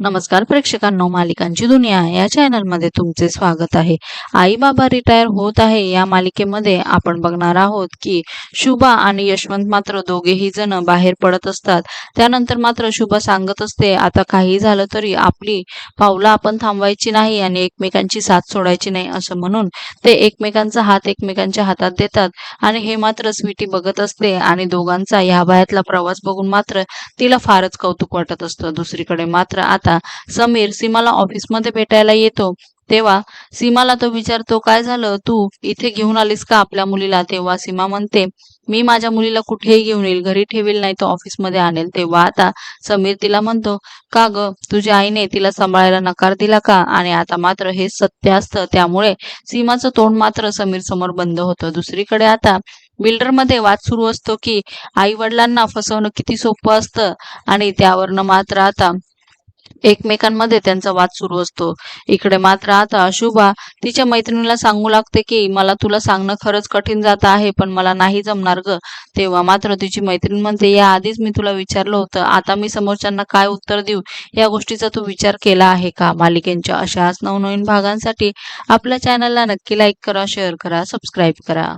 नमस्कार प्रेक्षकांनो मालिकांची दुनिया या चॅनलमध्ये तुमचे स्वागत आहे. आई बाबा रिटायर होत आहे. या मालिकेमध्ये आपण बघणार आहोत की शुभा आणि यशवंत मात्र दोघेही जण बाहेर पडत असतात. त्यानंतर मात्र शुभा सांगत असते आता काही झालं तरी आपली पावलं आपण थांबवायची नाही आणि एकमेकांची साथ सोडायची नाही असं म्हणून ते एकमेकांचा हात एकमेकांच्या हातात देतात आणि हे मात्र स्वीटी बघत असते आणि दोघांचा ह्या वयातला प्रवास बघून मात्र तिला फारच कौतुक वाटत असतं. दुसरीकडे मात्र आता समीर सीमाला ऑफिसमध्ये भेटायला येतो. तेव्हा सीमाला तो विचारतो काय झालं? तू इथे घेऊन आलीस का आपल्या मुलीला? तेव्हा सीमा म्हणते मी माझ्या मुलीला कुठेही घेऊन येईल. घरी ठेवील नाही तर ऑफिसमध्ये आणेल. तेव्हा आता समीर तिला म्हणतो का ग? तुझ्या आईने तिला सांभाळायला नकार दिला का? आणि आता मात्र हे सत्य असतं. त्यामुळे सीमाचं तोंड मात्र समीर समोर बंद होतं. दुसरीकडे आता बिल्डरमध्ये वाद सुरू असतो की आई वडिलांना फसवणं किती सोपं असतं आणि त्यावरनं मात्र आता एकमेकांमध्ये त्यांचा वाद सुरू असतो. इकडे मात्र आता शुभा तिच्या मैत्रिणीला सांगू लागते की मला तुला सांगणं खरंच कठीण जात आहे पण मला नाही जमणार ग. तेव्हा मात्र तिची मैत्रीण म्हणते या आधीच मी तुला विचारलं होतं. आता मी समोरच्यांना काय उत्तर देऊ? या गोष्टीचा तू विचार केला आहे का? मालिकेंच्या अशाच नवनवीन भागांसाठी आपल्या चॅनलला नक्की लाईक करा शेअर करा सबस्क्राईब करा.